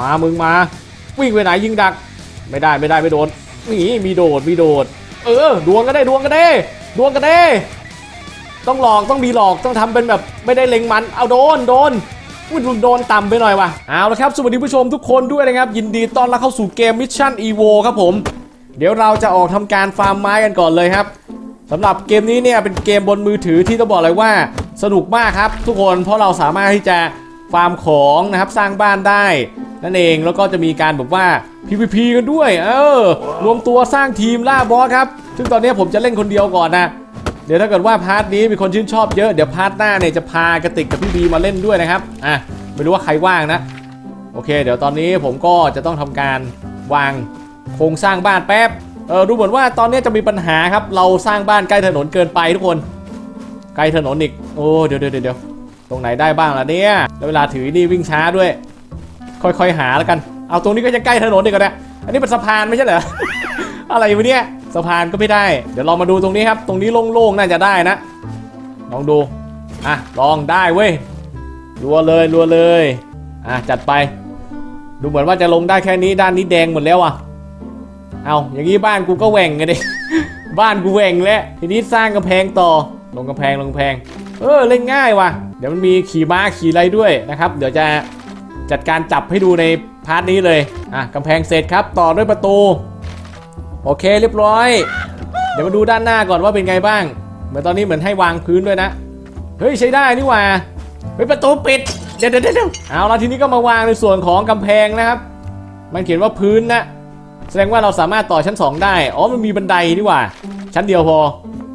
มามึงมา วิ่งไปไหนยิงดัก ไม่ได้ไม่ได้ไม่โดนนี่มีโดดมีโดด เออดวงก็ได้ดวงก็ได้ดวงก็ได้ ต้องหลอกต้องมีหลอกต้องทำเป็นแบบไม่ได้เล็งมันเอาโดนโดนอุ้ยโดนต่ำไปหน่อยว่ะเอาละครับสวัสดีผู้ชมทุกคนด้วยนะครับ ยินดีต้อนรับเข้าสู่เกม Mission Evo ครับผม เดี๋ยวเราจะออกทำการฟาร์มไม้กันก่อนเลยครับสำหรับเกมนี้เนี่ยเป็นเกมบนมือถือที่ต้องบอกเลยว่าสนุกมากครับ ทุกคนเพราะเราสามารถที่จะฟาร์มของนะครับสร้างบ้านได้ นั่นเองแล้วก็จะมีการแบบว่า PVP กันด้วย เออ รวมตัวสร้างทีมล่าบอสครับ ซึ่งตอนนี้ผมจะเล่นคนเดียวก่อนนะ เดี๋ยวถ้าเกิดว่าพาร์ทนี้มีคนชื่นชอบเยอะเดี๋ยวพาร์ทหน้าเนี่ยจะพากระติกกับพี่บีมาเล่นด้วยนะครับอะไม่รู้ว่าใครว่างนะ โอเค เดี๋ยวตอนนี้ผมก็จะต้องทำการวางโครงสร้างบ้านแป๊บเออดูเหมือนว่าตอนนี้จะมีปัญหาครับ เราสร้างบ้านใกล้ถนนเกินไปทุกคนใกล้ถนนอีก โอ้ เดี๋ยวเดี๋ยวเดี๋ยวตรงไหนได้บ้างล่ะเนี่ย แล้วเวลาถือนี่วิ่งช้าด้วย ค่อยๆหาแล้วกัน เอาตรงนี้ก็จะใกล้ถนนอีกแล้วเนี่ยอันนี้เป็นสะพานไม่ใช่เหรอ อะไรวะเนี่ยสะพานก็ไม่ได้ เดี๋ยวลองมาดูตรงนี้ครับ ตรงนี้โล่งๆน่าจะได้นะ ลองดู อะ ลองได้เว้ย รัวเลยรัวเลย อะจัดไป ดูเหมือนว่าจะลงได้แค่นี้ด้านนี้แดงหมดแล้วอะ เอาอย่างนี้บ้านกูก็แหว่งไงดิ บ้านกูแหว่งแล้ว ทีนี้สร้างกำแพงต่อ ลงกำแพงลงกำแพง เออเล่นง่ายว่ะ เดี๋ยวมันมีขี่ม้าขี่อะไรด้วยนะครับ เดี๋ยวจะ จัดการจับให้ดูในพาร์ทนี้เลย อะกำแพงเสร็จครับ ต่อด้วยประตู โอเคเรียบร้อย เดี๋ยวมาดูด้านหน้าก่อนว่าเป็นไงบ้าง เหมือนตอนนี้เหมือนให้วางพื้นด้วยนะ เฮ้ยใช้ได้นี่หว่า เฮ้ยประตูปิด เดี๋ยวเดี๋ยวเดี๋ยวเอาละทีนี้ก็มาวางในส่วนของกำแพงนะครับ มันเขียนว่าพื้นนะ แสดงว่าเราสามารถต่อชั้น 2 ได้ อ๋อมันมีบันไดนี่หว่า ชั้นเดียวพอ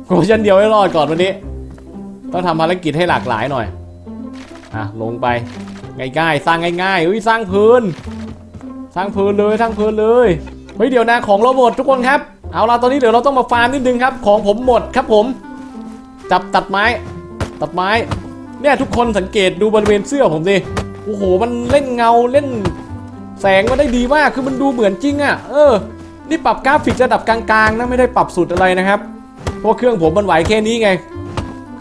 โอ้ชั้นเดียวให้รอดก่อนวันนี้ ต้องทำภารกิจให้หลากหลายหน่อย อะลงไป ง่ายๆ สร้างง่ายๆเฮ้ยสร้างพื้น สร้างพื้นเลยสร้างพื้นเลยเฮ้ยเดี๋ยวนะของเราหมดทุกคนครับเอาละตอนนี้เดี๋ยวเราต้องมาฟาร์มนิดนึงครับ ของผมหมดครับผม จับตัดไม้ ตัดไม้ เนี่ยทุกคนสังเกตดูบริเวณเสื้อผมดิโอ้โหมันเล่นเงาเล่น แสงมันได้ดีมากคือมันดูเหมือนจริงอะ่ะ เออ นี่ปรับกราฟิกระดับกลางๆนะไม่ได้ปรับสุดอะไรนะครับเพราะว่าเครื่องผมมันไหวแค่นี้ไง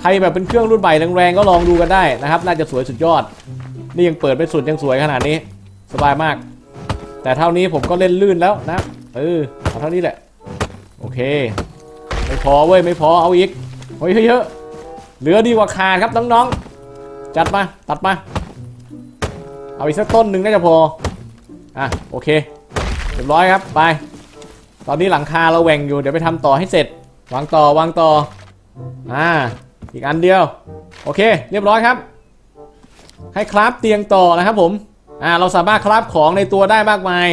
ใครแบบเป็นเครื่องรุ่นใหม่แรงๆก็ลองดูกันได้นะครับ น่าจะสวยสุดยอด นี่ยังเปิดไม่สุดยังสวยขนาดนี้ สบายมาก แต่เท่านี้ผมก็เล่นลื่นแล้วนะเออเอาเท่านี้แหละ โอเค ไม่พอเว้ยไม่พอเอาอีกเฮ้ยเยอะๆเหลือดีกว่าขาดครับน้องๆจัดมาตัดมา เอาอีกสักต้นหนึ่งน่าจะพออะโอเคเรียบร้อยครับไป ตอนนี้หลังคาเราแหว่งอยู่เดี๋ยวไปทำต่อให้เสร็จ วางต่อวางต่ออ่าอีกอันเดียว โอเค เรียบร้อยครับ ให้คราฟเตียงต่อนะครับผมอ่าเราสามารถคราฟของในตัวได้มากมาย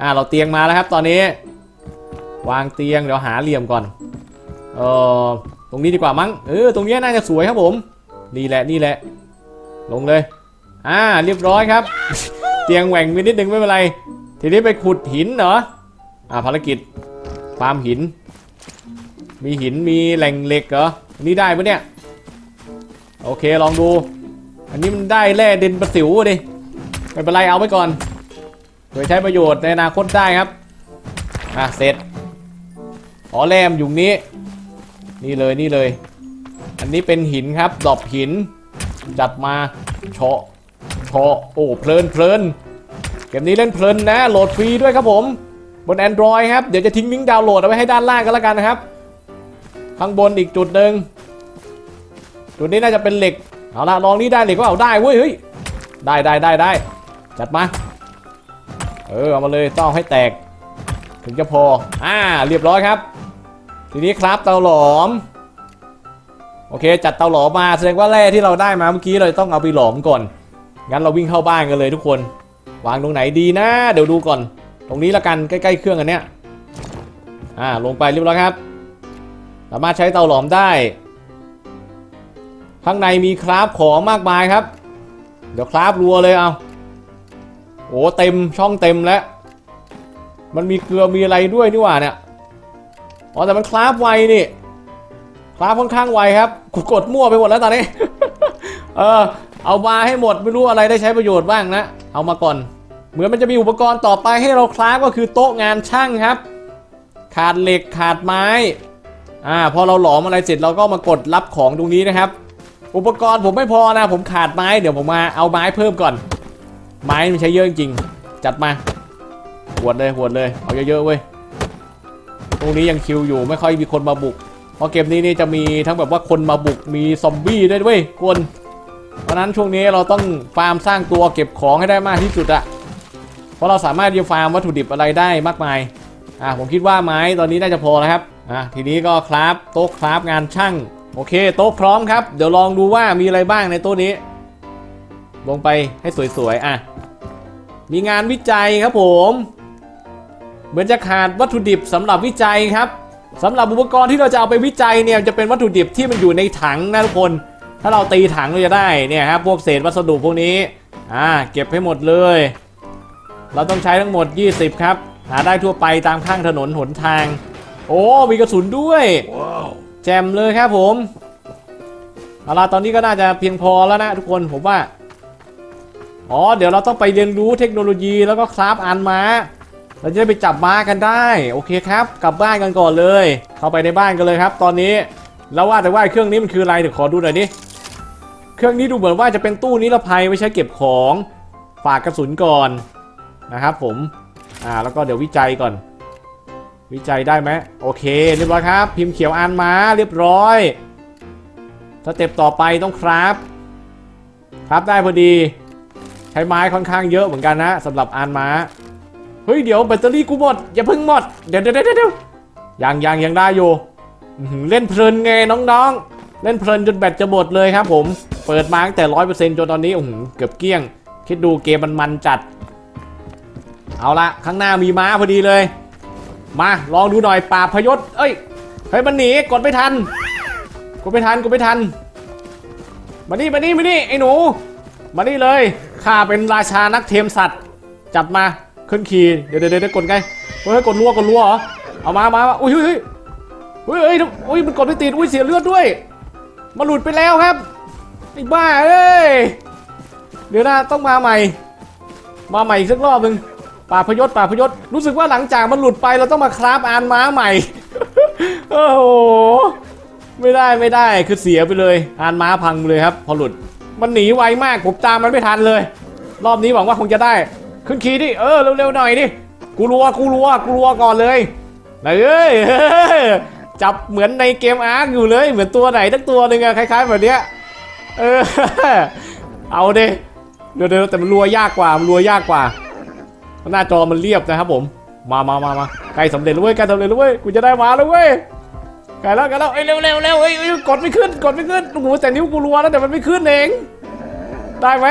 อ่าเราเตียงมาแล้วครับตอนนี้ วางเตียงเดี๋ยวหาเหลี่ยมก่อนเออตรงนี้ดีกว่ามั้งเออตรงนี้น่าจะสวยครับผมนี่แหละนี่แหละ ลงเลย อ่าเรียบร้อยครับ เตียงแหว่งไปนิดนึงไม่เป็นไร ทีนี้ไปขุดหินเหรออ่าภารกิจฟาร์มหิน มีหินมีแหล่งเหล็กเหรอนนี้ได้ปะเนี่ย โอเคลองดู อันนี้มันได้แร่เดนประสิวดิไม่เป็นไรเอาไว้ก่อนโดยใช้ประโยชน์ในอนาคตได้ครับอะเสร็จอ๋อแรมอยู่นี้ นี่เลยนี่เลย อันนี้เป็นหินครับดอบหิน จัดมาเฉาะเฉาะโอ้เพลินเพลินเกมนี้เล่นเพลินนะโหลดฟรีด้วยครับผมบน Android ครับ เดี๋ยวจะทิ้งลิงก์ดาวน์โหลดเอาไว้ให้ด้านล่างกันแล้วกันนะครับ ข้างบนอีกจุดหนึ่งจุดนี้น่าจะเป็นเหล็ก เอาละลองนี่ได้เหล็กก็เอาได้เว้ยเฮ้ยได้ได้ได้ได้จัดมา เออเอามาเลยต้องให้แตก ถึงจะพออ่าเรียบร้อยครับ ทีนี้ครับเตาหลอม โอเค จัดเตาหลอมมาแสดงว่าแร่ที่เราได้มาเมื่อกี้เราต้องเอาไปหลอมก่อน งั้นเราวิ่งเข้าบ้านกันเลยทุกคน วางตรงไหนดีนะ เดี๋ยวดูก่อน ตรงนี้ละกันใกล้ๆเครื่องอันเนี้ยอ่าลงไปเรียบร้อยครับ สามารถใช้เตาหลอมได้ ข้างในมีคราฟของมากมายครับ เดี๋ยวคราฟรัวเลยเอาโอ้เต็มช่องเต็มแล้ว มันมีเกลือมีอะไรด้วยนี่หว่าเนี่ยอ๋อแต่มันคราฟไวนี่คราฟค่อนข้างไวครับกูกดมั่วไปหมดแล้วตอนนี้ เออ เอามาให้หมดไม่รู้อะไรได้ใช้ประโยชน์บ้างนะเอามาก่อน เหมือนมันจะมีอุปกรณ์ต่อไปให้เราคราฟก็คือโต๊ะงานช่างครับ ขาดเหล็กขาดไม้อ่าพอเราหลอมอะไรเสร็จเราก็มากดรับของตรงนี้นะครับ อุปกรณ์ผมไม่พอนะ ผมขาดไม้เดี๋ยวผมมาเอาไม้เพิ่มก่อน ไม้มันใช้เยอะจริงจัดมาหวดเลยหวดเลยเอาเยอะๆเว้ยตรงนี้ยังคิวอยู่ไม่ค่อยมีคนมาบุกเพราะเกมนี้นี่จะมีทั้งแบบว่าคนมาบุกมีซอมบี้ด้วยเว้ยคนเพราะฉะนั้นช่วงนี้เราต้องฟาร์มสร้างตัวเก็บของให้ได้มากที่สุดอะเพราะเราสามารถจะฟาร์มวัตถุดิบอะไรได้มากมายอะผมคิดว่าไม้ตอนนี้น่าจะพอแล้วครับอะทีนี้ก็คราฟโต๊ะคราฟงานช่าง โอเคโต๊ะพร้อมครับ เดี๋ยวลองดูว่ามีอะไรบ้างในโต๊ะนี้ ลงไปให้สวยๆ อะ มีงานวิจัยครับผม เหมือนจะขาดวัตถุดิบสำหรับวิจัยครับสำหรับอุปกรณ์ที่เราจะเอาไปวิจัยเนี่ยจะเป็นวัตถุดิบที่มันอยู่ในถังนะทุกคน ถ้าเราตีถังเราจะได้เนี่ยครับพวกเศษวัสดุพวกนี้ อ่า เก็บให้หมดเลย เราต้องใช้ทั้งหมด 20 ครับ หาได้ทั่วไปตามข้างถนนหนทาง โอ้ มีกระสุนด้วย แจมเลยครับผมเอาล่ะตอนนี้ก็น่าจะเพียงพอแล้วนะทุกคนผมว่า อ๋อ เดี๋ยวเราต้องไปเรียนรู้เทคโนโลยีแล้วก็คราฟอันมา เราจะได้ไปจับม้ากันได้ โอเคครับ กลับบ้านกันก่อนเลย เข้าไปในบ้านกันเลยครับ ตอนนี้แล้วว่าแต่ว่าเครื่องนี้มันคืออะไรเดี๋ยวขอดูหน่อยดิเครื่องนี้ดูเหมือนว่าจะเป็นตู้นิรภัยไว้ใช้เก็บของฝากกระสุนก่อนนะครับผม อ่า แล้วก็เดี๋ยววิจัยก่อน วิจัยได้ไหมโอเค เรียบร้อยครับ พิมพ์เขียวอ่านม้าเรียบร้อยสเต็ปต่อไปต้องครับ ครับได้พอดี ใช้ไม้ค่อนข้างเยอะเหมือนกันนะสำหรับอ่านม้าเฮ้ยเดี๋ยวแบตเตอรี่กูหมดอย่าเพิ่งหมดเดี๋ยวเดี๋ยวเดี๋ยวเดี๋ยวยังยังยังได้อยู่เล่นเพลินไงน้องๆ เล่นเพลินจนแบตจะหมดเลยครับผมเปิดมาตั้งแต่ร้อยเปอร์เซ็นต์จนตอนนี้โอ้โหเกือบเกลี้ยง คิดดูเกมมันมันจัด เอาละข้างหน้ามีม้าพอดีเลย มาลองดูหน่อยปราพยศ เอ้ยเฮ้ยมันหนีกดไม่ทัน กดไม่ทันกดไม่ทัน มานี่มานี่มานี่ไอ้หนู มานี่เลยข้าเป็นราชานักเทมสัตว์ จัดมาขึ้นขี่เดี๋ยวเดี๋ยวเดี๋ยวกดไงเฮ้ยกดรัวกดรัวเหรอเอามามามาอุ้ยเฮ้ยเฮ้ยเฮ้ยอุ้ยมันกดไม่ติดอุ้ยเสียเลือดด้วยมันหลุดไปแล้วครับไอ้บ้าเอ้ยเดี๋ยวนะต้องมาใหม่ มาใหม่อีกสักรอบหนึ่ง ป่าพยศป่าพยศรู้สึกว่าหลังจากมันหลุดไปเราต้องมาคราฟอานม้าใหม่ โอ้โห ไม่ได้ไม่ได้คือเสียไปเลย อานม้าพังเลยครับ พอหลุด มันหนีไวมากผมตามมันไม่ทันเลย รอบนี้หวังว่าคงจะได้ ขึ้นขี่ดิ เออเร็วๆหน่อยดิ กูรัวกูรัวกูรัวก่อนเลยไหนเอ้ยจับเหมือนในเกมอาร์คอยู่เลย เหมือนตัวไหนทั้งตัวหนึ่งอะคล้ายๆแบบเนี้ย เออ เอาดิ เดี๋ยวเดี๋ยวแต่มันรัวยากกว่า มันรัวยากกว่า หน้าจอมันเรียบนะครับผม มามามามาใกล้สำเร็จแล้วเว้ยใกล้สำเร็จแล้วเว้ย กูจะได้มาแล้วเว้ยใกล้แล้วใกล้แล้วเอ้ยเร็วเร็วเร็วเอ้ยเอ้ยกดไม่ขึ้น กดไม่ขึ้น โอ้โหแต่นิ้วกูรัวแล้วแต่มันไม่ขึ้นเอง ได้ไหม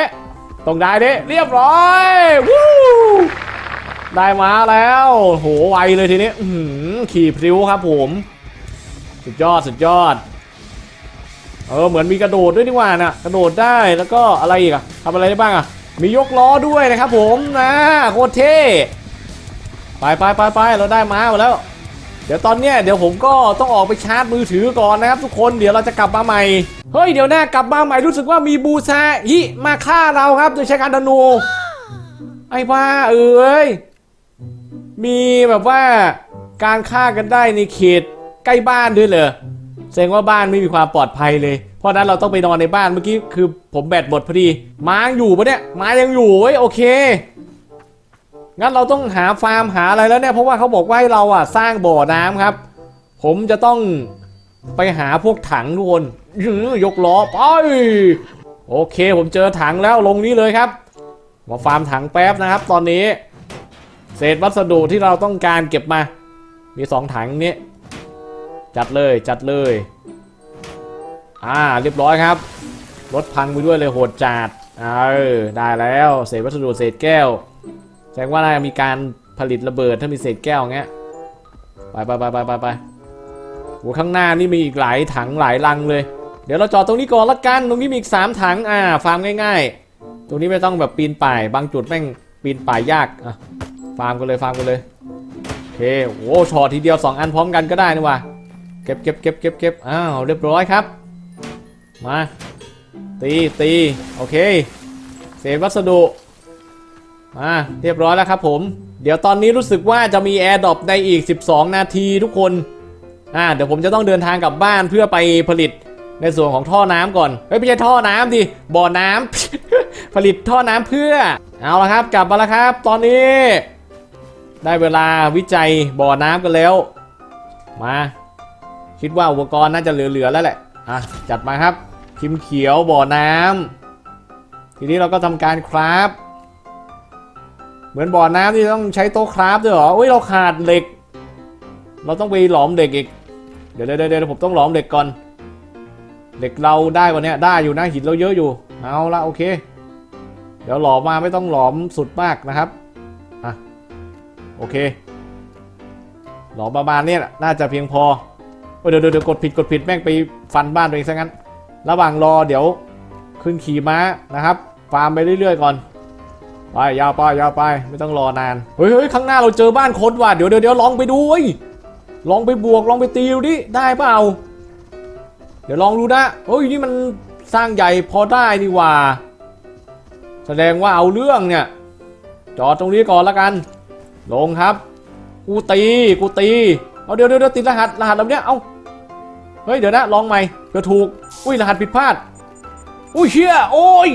ต้องได้ดิเรียบร้อยวู้ได้มาแล้ว โห ไวเลยทีนี้อืขี่พริ้วครับผม สุดยอด สุดยอด เออ เหมือนมีกระโดดด้วยนี่ว่าน่ะกระโดดได้ แล้วก็อะไรอีกอะทำอะไรได้บ้างอะ มียกล้อด้วยนะครับผมนะโคตรเท่ไปไปไปไปเราได้ม้ามาแล้ว เดี๋ยวตอนเนี้ยเดี๋ยวผมก็ต้องออกไปชาร์จมือถือก่อนนะครับทุกคนเดี๋ยวเราจะกลับมาใหม่เฮ้ยเดี๋ยวหน้ากลับมาใหม่รู้สึกว่ามีบูซาฮิมาฆ่าเราครับโดยใช้การธนูไอ้บ้าเอ้ยมีแบบว่าการฆ่ากันได้ในเขตใกล้บ้านด้วยเหรอแสดงว่าบ้านไม่มีความปลอดภัยเลย เพราะนั้นเราต้องไปนอนในบ้านเมื่อกี้คือผมแบตหมดพอดีม้าอยู่ปะเนี่ยม้ายังอยู่เว้ยโอเคงั้นเราต้องหาฟาร์มหาอะไรแล้วเนี่ยเพราะว่าเขาบอกว่าให้เราอะสร้างบ่อน้ำครับ ผมจะต้องไปหาพวกถังทุกคนยกล้อไปโอเค ผมเจอถังแล้วลงนี้เลยครับ มาฟาร์มถังแป๊บนะครับ ตอนนี้ เศษวัสดุที่เราต้องการเก็บมา มีสองถังนี้ จัดเลยจัดเลย อ่าเรียบร้อยครับ รถพังไปด้วยเลยโหดจัดเออได้แล้วเศษวัสดุเศษแก้วแสดงว่าน่าจะมีการผลิตระเบิดถ้ามีเศษแก้วเงี้ยไปไปไปไปไปไปโหข้างหน้านี่มีอีกหลายถังหลายลังเลย เดี๋ยวเราจอดตรงนี้ก่อนละกัน ตรงนี้มีอีกสามถังอ่าฟาร์มง่ายๆ ตรงนี้ไม่ต้องแบบปีนป่าย บางจุดแม่งปีนป่ายยากอะฟาร์มกันเลยฟาร์มกันเลยโอเคโอ้ช็อตทีเดียว 2 อันพร้อมกันก็ได้นี่วะเก็บเก็บเก็บเก็บเก็บอ้าวเรียบร้อยครับ มาตีตีโอเคเศษวัสดุมาเรียบร้อยแล้วครับผม เดี๋ยวตอนนี้รู้สึกว่าจะมีแอร์ดรอปในอีก 12 นาทีทุกคนอ่าเดี๋ยวผมจะต้องเดินทางกลับบ้านเพื่อไปผลิตในส่วนของท่อน้ำก่อนเฮ้ยไม่ใช่ท่อน้ำดิบ่อน้ำผลิตท่อน้ำเพื่อ เอาละครับ กลับมาแล้วครับ ตอนนี้ ได้เวลาวิจัยบ่อน้ำกันแล้ว มา คิดว่าอุปกรณ์น่าจะเหลือๆแล้วแหละอะจัดมาครับ พิมพ์เขียวบ่อน้ำทีนี้เราก็ทำการคราฟเหมือนบ่อน้ำที่ต้องใช้โต๊ะคราฟด้วยเหรออุ้ยเราขาดเหล็ก เราต้องไปหลอมเหล็กอีก เดี๋ยวเดี๋ยวเดี๋ยวผมต้องหลอมเหล็กก่อน เหล็กเราได้วันนี้ได้อยู่นะหินเราเยอะอยู่ เอาละโอเค เดี๋ยวหลอมมาไม่ต้องหลอมสุดมากนะครับอะโอเค หลอมประมาณเนี้ยน่าจะเพียงพอโอ้เดี๋ยวเดี๋ยวกดผิดกดผิดแม่งไปฟันบ้านตัวเองซะงั้น ระหว่างรอเดี๋ยวขึ้นขี่ม้านะครับ ฟาร์มไปเรื่อยๆก่อน ไปยาวไปยาวไปไม่ต้องรอนาน เฮ้ยเฮ้ยข้างหน้าเราเจอบ้านคนว่ะเดี๋ยวเดี๋ยวเดี๋ยวลองไปดูเว้ยลองไปบวกลองไปตีดูดิได้เปล่า เดี๋ยวลองดูนะเฮ้ยนี่มันสร้างใหญ่พอได้นี่ว่า แสดงว่าเอาเรื่องเนี่ย จอดตรงนี้ก่อนละกัน ลงครับ กูตีกูตี เอาเดี๋ยวเดี๋ยวเดี๋ยวติดรหัสรหัสแบบเนี้ยเอา ฮ้ยเดี๋ยวนะลองใหม่เพื่อถูก อุ้ยรหัสผิดพลาด อุ้ยเชี่ยโอ้ย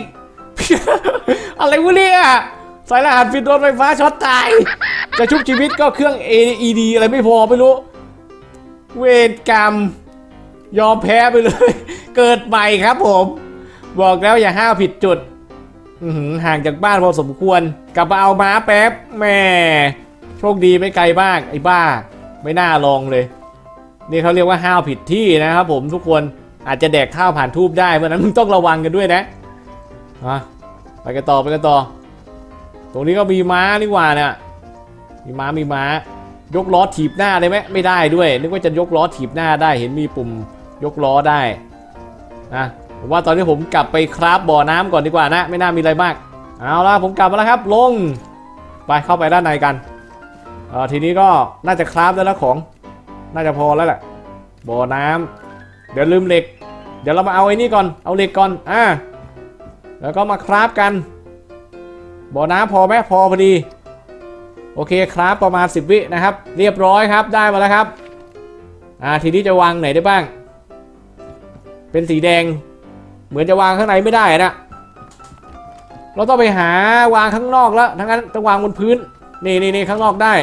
อะไรวะเนี่ยสายรหัสผิดโดนไฟฟ้าช็อตตาย จะชุบชีวิตก็เครื่อง AED อะไรไม่พอไม่รู้ เวรกรรม ยอมแพ้ไปเลย เกิดใหม่ครับผม บอกแล้วอย่าห้าวผิดจุดห่างจากบ้านพอสมควร กลับมาเอาม้าแป๊บแม่ โชคดีไม่ไกลบ้างไอ้บ้า ไม่น่าลองเลย นี่เขาเรียกว่าห้าวผิดที่นะครับผมทุกคนอาจจะแดกข้าวผ่านทูบได้เพราะนั้นมึงต้องระวังกันด้วยนะอะไปกันต่อไปกันต่อ ตรงนี้ก็มีม้านี่หว่าเนี่ยมีม้ามีม้ายกล้อถีบหน้าได้ไหมไม่ได้ด้วย นึกว่าจะยกล้อถีบหน้าได้เห็นมีปุ่มยกล้อได้นะผมว่าตอนนี้ผมกลับไปคราฟบ่อน้ำก่อนดีกว่านะ ไม่น่ามีอะไรมากเอาละผมกลับมาแล้วครับ ลง ไปเข้าไปด้านในกันเออทีนี้ก็น่าจะคราฟได้แล้วของ น่าจะพอแล้วแหละบ่อน้ำเดี๋ยวลืมเหล็ก เดี๋ยวเรามาเอาไอ้นี่ก่อนเอาเหล็กก่อนอ่าแล้วก็มาคราฟกัน บ่อน้ำพอไหมพอพอดี โอเคครับประมาณ 10 วินะครับ เรียบร้อยครับได้มาแล้วครับอ่าทีนี้จะวางไหนได้บ้าง เป็นสีแดง เหมือนจะวางข้างในไม่ได้นะเราต้องไปหาวางข้างนอกแล้วทั้งนั้นต้องวางบนพื้นนี่นี่นี่ข้างนอกได้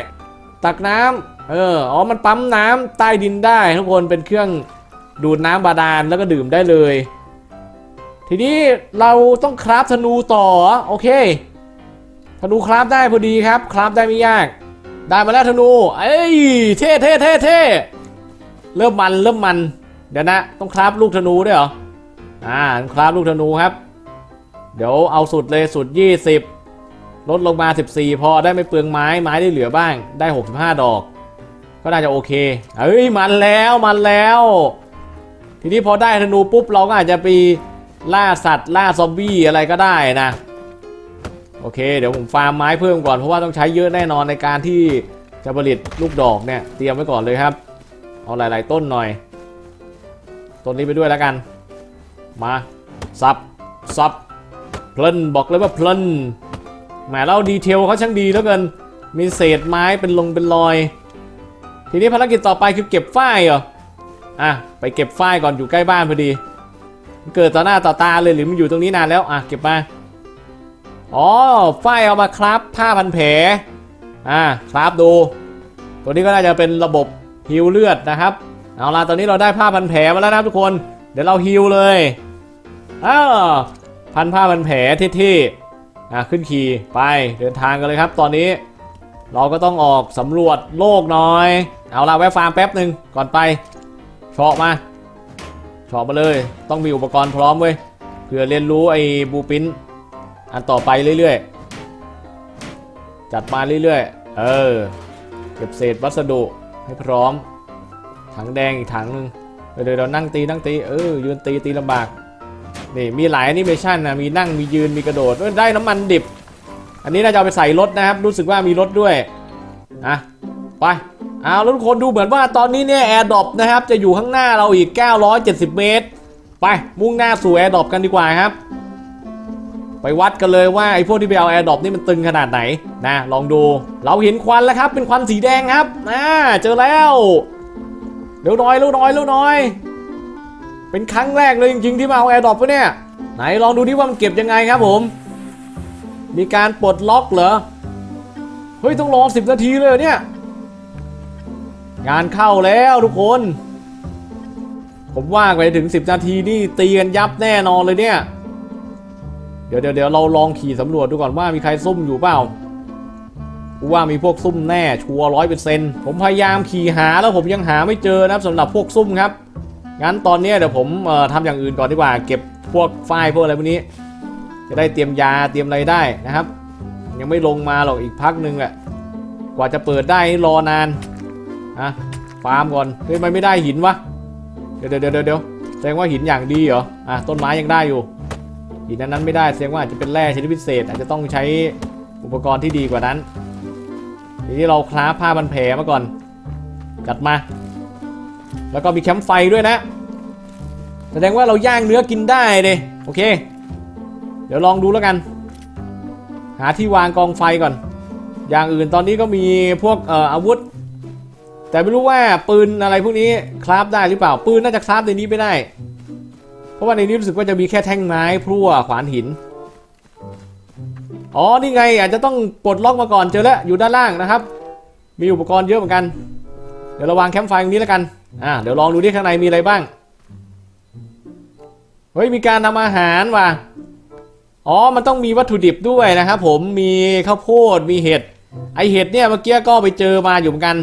ตักน้ำ เออ อ๋อ มันปั๊มน้ำใต้ดินได้ทุกคน เป็นเครื่องดูดน้ำบาดาลแล้วก็ดื่มได้เลย ทีนี้เราต้องคราฟธนูต่อ โอเค ธนูคราฟได้พอดีครับ คราฟได้ไม่ยาก ได้มาแล้วธนู เอ้ย เท่เท่เท่เท่เริ่มมันเริ่มมัน เดี๋ยวนะ ต้องคราฟลูกธนูด้วยเหรอ อ่า คราฟลูกธนูครับ เดี๋ยวเอาสุดเลยสุด 20ลดลงมา 14 พอได้ไม่เปลืองไม้ไม้ได้เหลือบ้างได้ 65 ดอก ก็น่าจะโอเคเอ้ยมันแล้วมันแล้ว ทีนี้พอได้ธนูปุ๊บเราก็อาจจะไปล่าสัตว์ล่าซอมบี้อะไรก็ได้นะ โอเค เดี๋ยวผมฟาร์มไม้เพิ่มก่อนเพราะว่าต้องใช้เยอะแน่นอนในการที่จะผลิตลูกดอกเนี่ยเตรียมไว้ก่อนเลยครับ เอาหลาย ๆ ต้นหน่อย ต้นนี้ไปด้วยแล้วกัน มาซับซับเพลินบอกเลยว่าเพลินแหมเราดีเทลเขาช่างดีแล้วกินมีเศษไม้เป็นลงเป็นรอย ทีนี้ภารกิจต่อไปคือเก็บฝ้ายเหรอ อะ ไปเก็บฝ้ายก่อนอยู่ใกล้บ้านพอดีเกิดต่อหน้าต่อตาเลยหรือมันอยู่ตรงนี้นานแล้ว อะ เก็บมา อ๋อ ฝ้ายเอามาครับผ้าพันแผล อ่าครับดู ตัวนี้ก็น่าจะเป็นระบบฮิวเลือดนะครับ เอาล่ะตอนนี้เราได้ผ้าพันแผลมาแล้วนะทุกคน เดี๋ยวเราฮิวเลยอ้าวพันผ้าพันแผลเท่ๆอ่าขึ้นขี่ไปเดินทางกันเลยครับ ตอนนี้เราก็ต้องออกสำรวจโลกหน่อย เอาละแวะฟาร์มแป๊บหนึ่งก่อนไปเฉาะมาเฉาะมาเลย ต้องมีอุปกรณ์พร้อมเว้ยเพื่อเรียนรู้ไอ้บูปินอันต่อไปเรื่อยๆ จัดมาเรื่อยๆ เออ เก็บเศษวัสดุให้พร้อม ถังแดงอีกถังหนึงเดี๋ยวเรานั่งตีนั่งตีเออยืนตีตีลำบากนี่มีหลายแอนิเมชันนะมีนั่งมียืนมีกระโดดเอ้ยได้น้ำมันดิบ อันนี้น่าจะเอาไปใส่รถนะครับ รู้สึกว่ามีรถด้วยอะไป เอาแล้วทุกคนดูเหมือนว่าตอนนี้เนี่ยแอร์ดรอปนะครับจะอยู่ข้างหน้าเราอีก 970 เมตร ไปมุ่งหน้าสู่แอร์ดรอปกันดีกว่าครับ ไปวัดกันเลยว่าไอ้พวกที่ไปเอาแอร์ดรอปนี่มันตึงขนาดไหนนะลองดูเราเห็นควันแล้วครับ เป็นควันสีแดงครับนะเจอแล้วเร็วน่อยเร็วน่อยเร็วน่อย เป็นครั้งแรกเลยจริงๆที่มาเอาแอร์ดรอปเนี่ยไหนลองดูดิว่ามันเก็บยังไงครับผม มีการปลดล็อกเหรอเฮ้ยต้องรอสิบนาทีเลยเนี่ย งานเข้าแล้วทุกคน ผมว่าไปถึง 10 นาทีนี่ตีกันยับแน่นอนเลยเนี่ย เดี๋ยวเดี๋ยวเราลองขี่สำรวจดูก่อนว่ามีใครซุ่มอยู่เปล่าว่ามีพวกซุ่มแน่ชัวร้อยเปอร์เซ็นต์ผมพยายามขี่หาแล้วผมยังหาไม่เจอนะครับสำหรับพวกซุ่มครับงั้นตอนนี้เดี๋ยวผมเอ่อทำอย่างอื่นก่อนดีกว่า เก็บพวกไฟล์พวกอะไรพวกนี้ จะได้เตรียมยาเตรียมอะไรได้นะครับ ยังไม่ลงมาหรอกอีกพักหนึ่งแหละกว่าจะเปิดได้รอนาน อะฟาร์มก่อนเฮ้ยมันไม่ได้หินวะเดี๋ยวเดี๋ยวเดี๋ยวแสดงว่าหินอย่างดีเหรออะต้นไม้ยังได้อยู่หินนั้นนั้นไม่ได้แสดงว่าอาจจะเป็นแร่ชนิดพิเศษ อาจจะต้องใช้อุปกรณ์ที่ดีกว่านั้นทีนี้เราคล้าผ้าบันแผลมาก่อนจัดมา แล้วก็มีแคมป์ไฟด้วยนะ แสดงว่าเราย่างเนื้อกินได้เลยโอเค เดี๋ยวลองดูแล้วกัน หาที่วางกองไฟก่อน อย่างอื่นตอนนี้ก็มีพวกอออาวุธ แต่ไม่รู้ว่าปืนอะไรพวกนี้คราฟได้หรือเปล่า ปืนน่าจะคราฟในนี้ไม่ได้ เพราะว่าในนี้รู้สึกว่าจะมีแค่แท่งไม้พลั่วขวานหิน อ๋อ นี่ไงอาจจะต้องปลดล็อกมาก่อนเจอแล้วอยู่ด้านล่างนะครับ มีอุปกรณ์เยอะเหมือนกัน เดี๋ยวเราวางแคมป์ไฟตรงนี้แล้วกัน อ่า เดี๋ยวลองดูดิข้างในมีอะไรบ้าง เฮ้ย มีการทำอาหารว่ะ อ๋อ มันต้องมีวัตถุดิบด้วยนะครับผม มีข้าวโพด มีเห็ด ไอเห็ดเนี่ยเมื่อกี้ก็ไปเจอมาอยู่เหมือนกัน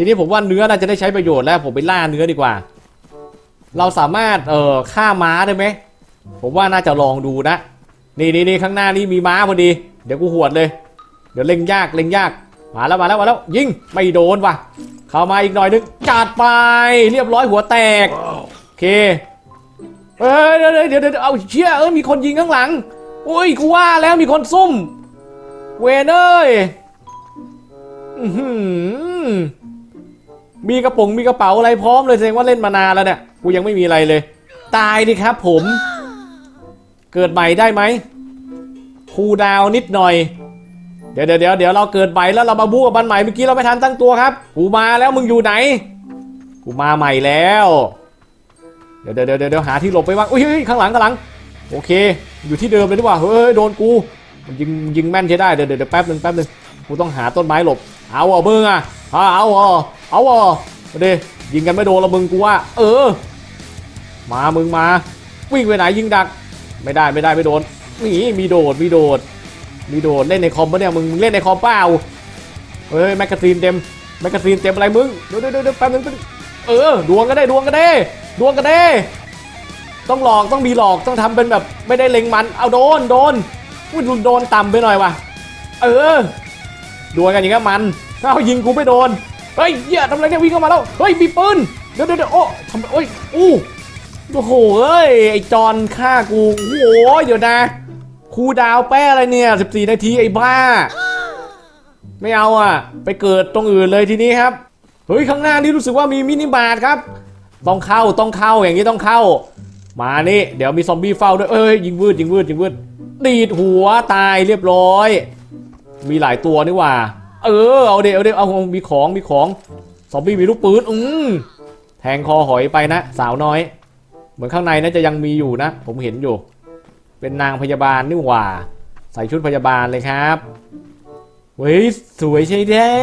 ทีนี้ผมว่าเนื้อน่าจะได้ใช้ประโยชน์แล้วผมไปล่าเนื้อดีกว่า เราสามารถเอ่อฆ่าม้าได้ไหมผมว่าน่าจะลองดูนะนี่นี่นี่ข้างหน้านี่มีม้าพอดี เดี๋ยวกูหวดเลย เดี๋ยวเล็งยากเล็งยากมาแล้วมาแล้วมาแล้วยิงไม่โดนว่ะ เข้ามาอีกหน่อยนึงจัดไปเรียบร้อยหัวแตกโอเคเอ้ยเดี๋ยวเดี๋ยวเดี๋ยวเอาเชี่ยเออมีคนยิงข้างหลังอุ้ยกูว่าแล้วมีคนซุ่มเวนเอ้ยอื้อหือ มีกระป๋องมีกระเป๋าอะไรพร้อมเลยแสดงว่าเล่นมานานแล้วเนี่ยกูยังไม่มีอะไรเลย ตายดิครับผม เกิดใหม่ได้ไหมคูดาวนิดหน่อย เดี๋ยวเดี๋ยวเดี๋ยวเราเกิดใหม่แล้วเรามาบู๊กับมันใหม่เมื่อกี้เราไม่ทันตั้งตัวครับ กูมาแล้วมึงอยู่ไหน กูมาใหม่แล้ว เดี๋ยวเดี๋ยวเดี๋ยวหาที่หลบไปว่างอุ้ยข้างหลังข้างหลัง โอเค อยู่ที่เดิมเลยดีกว่าเฮ้ยโดนกูมันยิงยิงแม่นใช้ได้เดี๋ยวเดี๋ยวแป๊บหนึ่งแป๊บหนึ่งกูต้องหาต้นไม้หลบ เอาอะมึงอะเอาเอา เอาอะมาดิยิงกันไม่โดนละมึงกูว่า เออ มามึงมา วิ่งไปไหนยิงดัก ไม่ได้ไม่ได้ไม่โดนนี่มีโดดมีโดด มีโดดเล่นในคอมปะเนี่ยมึงมึงเล่นในคอมเปล่าเฮ้ยแมกกาซีนเต็มแมกกาซีนเต็มอะไรมึงเดี๋ยวเดี๋ยวเดี๋ยวแป๊บนึงเออดวงก็ได้ดวงก็ได้ดวงก็ได้ ต้องหลอกต้องมีหลอกต้องทำเป็นแบบไม่ได้เล็งมันเอาโดนโดนอุ้ยโดนต่ำไปหน่อยว่ะ เออดวลกันอย่างเงี้ยมันเอายิงกูไม่โดน เฮ้ยเหี้ยทำอะไรเนี่ยวิ่งเข้ามาแล้ว เฮ้ยมีปืนเดี๋ยวเดี๋ยวเดี๋ยวโอ้ทำโอ้ยอู้โอ้โหเอ้ยไอจอนฆ่ากูโอ้โหเดี๋ยวนะครูดาวแป้อะไรเนี่ย 14 นาทีไอ้บ้า ไม่เอาอะ ไปเกิดตรงอื่นเลยทีนี้ครับ เฮ้ยข้างหน้านี่รู้สึกว่ามีมินิมาร์ทครับ ต้องเข้าต้องเข้าอย่างนี้ต้องเข้า มานี่เดี๋ยวมีซอมบี้เฝ้าด้วยเอ้ยยิงวืดยิงวืดยิงวืดดีดหัวตายเรียบร้อย มีหลายตัวนี่ว่า เออเอาเดี๋ยวเอาเดี๋ยวเอามีของมีของซอมบี้มีลูกปืนอืมแทงคอหอยไปนะ สาวน้อย เหมือนข้างในน่าจะยังมีอยู่นะ ผมเห็นอยู่ เป็นนางพยาบาลนี่หว่า ใส่ชุดพยาบาลเลยครับเฮ้ยสวยใช่ได้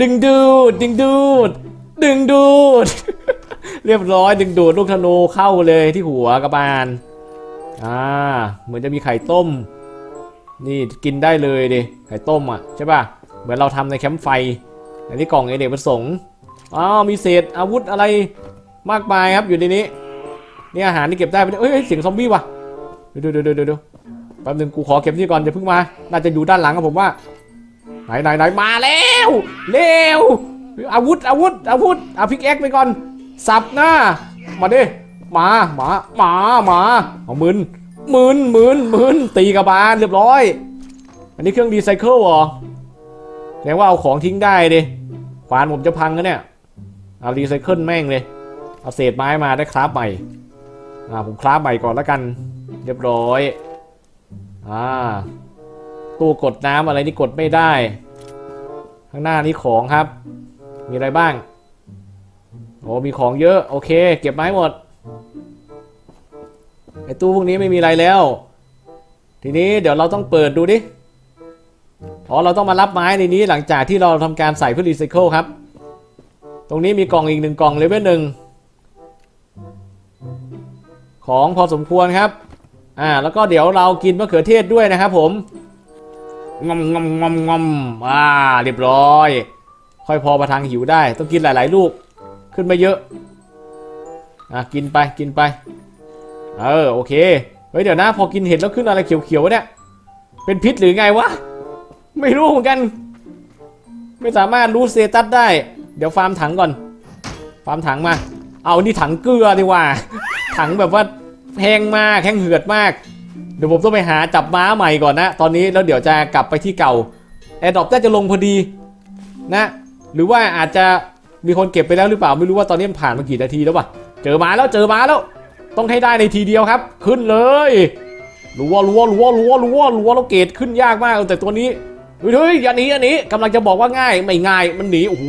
ดึงดูด ดึงดูด ดึงดูด เรียบร้อยดึงดูดลูกธนูเข้าเลยที่หัวกระบาลอ่าเหมือนจะมีไข่ต้ม นี่กินได้เลยดิไข่ต้มอะใช่ป่ะ เหมือนเราทำในแคมป์ไฟอันนี้กล่องไอเด็กประสงค์อ้าวมีเศษอาวุธอะไรมากมายครับอยู่ในนี้นี่อาหารที่เก็บได้ไปเอ้ยเสียงซอมบี้ว่ะเดี๋ยวเดี๋ยวเดี๋ยวเดี๋ยวเดี๋ยวแป๊บนึงกูขอเก็บนี่ก่อนอย่าเพิ่งมา น่าจะอยู่ด้านหลังครับผมว่า ไหนไหนไหนมาแล้วเร็วอาวุธอาวุธอาวุธเอาพิกแอคไปก่อนสับหน้า มาดิมาหมาหมาหมาเอามืนมืนมืนมืนตีกระบาลเรียบร้อย อันนี้เครื่องรีไซเคิลเหรอ แสดงว่าเอาของทิ้งได้ดิขวานผมจะพังแล้วเนี่ย เอารีไซเคิลแม่งเลย เอาเศษไม้มาได้คราฟใหม่ อ่าผมคราฟใหม่ก่อนแล้วกัน เรียบร้อย อ่า ตู้กดน้ำอะไรนี่กดไม่ได้ ข้างหน้านี้ของครับ มีอะไรบ้าง โอ้มีของเยอะ โอเค เก็บไม้หมด ไอตู้พวกนี้ไม่มีอะไรแล้ว ทีนี้เดี๋ยวเราต้องเปิดดูดิ อ๋อเราต้องมารับไม้ในนี้หลังจากที่เราทำการใส่เพื่อรีไซเคิลครับ ตรงนี้มีกล่องอีกหนึ่งกล่องเลเวลหนึ่งของพอสมควรครับ อ่า แล้วก็เดี๋ยวเรากินมะเขือเทศด้วยนะครับผมงอมงอมงอมงอมอ่า เรียบร้อย ค่อยพอประทังหิวได้ ต้องกินหลาย ๆ ลูก ขึ้นมาเยอะ อะ กินไป กินไป เออ โอเค เฮ้ย เดี๋ยวนะ พอกินเห็ดแล้วขึ้นอะไรเขียวๆเนี่ย เป็นพิษหรือไงวะ ไม่รู้เหมือนกัน ไม่สามารถรู้เตตัสได้ เดี๋ยวฟาร์มถังก่อน ฟาร์มถังมา เอานี่ถังเกลือดีกว่า ถังแบบว่าแพงมากแห้งเหือดมาก เดี๋ยวผมต้องไปหาจับม้าใหม่ก่อนนะ ตอนนี้แล้วเดี๋ยวจะกลับไปที่เก่าแอร์ดรอปน่าจะลงพอดีนะ หรือว่าอาจจะมีคนเก็บไปแล้วหรือเปล่าไม่รู้ว่าตอนนี้มันผ่านมากี่นาทีแล้ววะเจอมาแล้วเจอมาแล้ว ต้องให้ได้ในทีเดียวครับ ขึ้นเลยรัวรัวรัวรัวรัวรัวแล้วเกรดขึ้นยากมากแต่ตัวนี้ เฮ้ยเฮ้ยอย่าหนีอย่าหนีกำลังจะบอกว่าง่ายไม่ง่ายมันหนีโอ้โห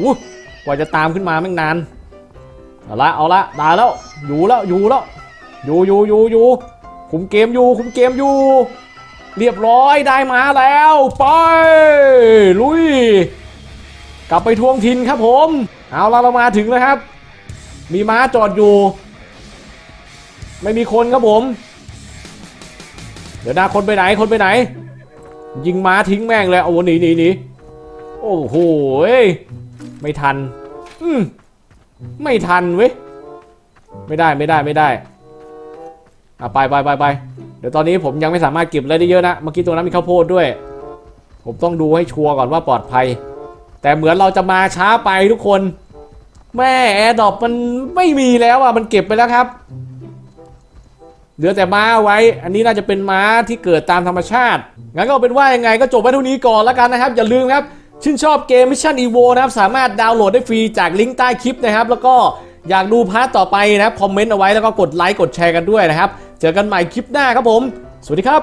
กว่าจะตามขึ้นมาแม่งนานเอาละเอาละได้แล้วอยู่แล้วอยู่แล้วอยู่อยู่อยู่อยู่คุมเกมอยู่คุมเกมอยู่ เรียบร้อยได้มาแล้วไปลุย กลับไปทวงถิ่นครับผม เอาละเรามาถึงแล้วครับ มีม้าจอดอยู่ ไม่มีคนครับผม เดี๋ยวนะคนไปไหนคนไปไหน ยิงม้าทิ้งแม่งเลยเอาหนีหนีหนีโอ้โหไม่ทัน อืมไม่ทันเว้ยไม่ได้ไม่ได้ไม่ได้อะไปไปไปไปเดี๋ยวตอนนี้ผมยังไม่สามารถเก็บอะไรได้เยอะนะ เมื่อกี้ตรงนั้นมีข้าวโพดด้วย ผมต้องดูให้ชัวร์ก่อนว่าปลอดภัย แต่เหมือนเราจะมาช้าไปทุกคน แม่แอร์ดอปมันไม่มีแล้วอะมันเก็บไปแล้วครับ เหลือแต่ม้าไว้ อันนี้น่าจะเป็นม้าที่เกิดตามธรรมชาติ งั้นก็เป็นว่ายังไงก็จบไว้เท่านี้ก่อนแล้วกันนะครับ อย่าลืมครับ ชื่นชอบเกม Mission Evo นะครับ สามารถดาวน์โหลดได้ฟรีจากลิงก์ใต้คลิปนะครับ แล้วก็อยากดูพาร์ทต่อไปนะครับ คอมเมนต์เอาไว้แล้วก็กดไลค์กดแชร์กันด้วยนะครับ เจอกันใหม่คลิปหน้าครับผม สวัสดีครับ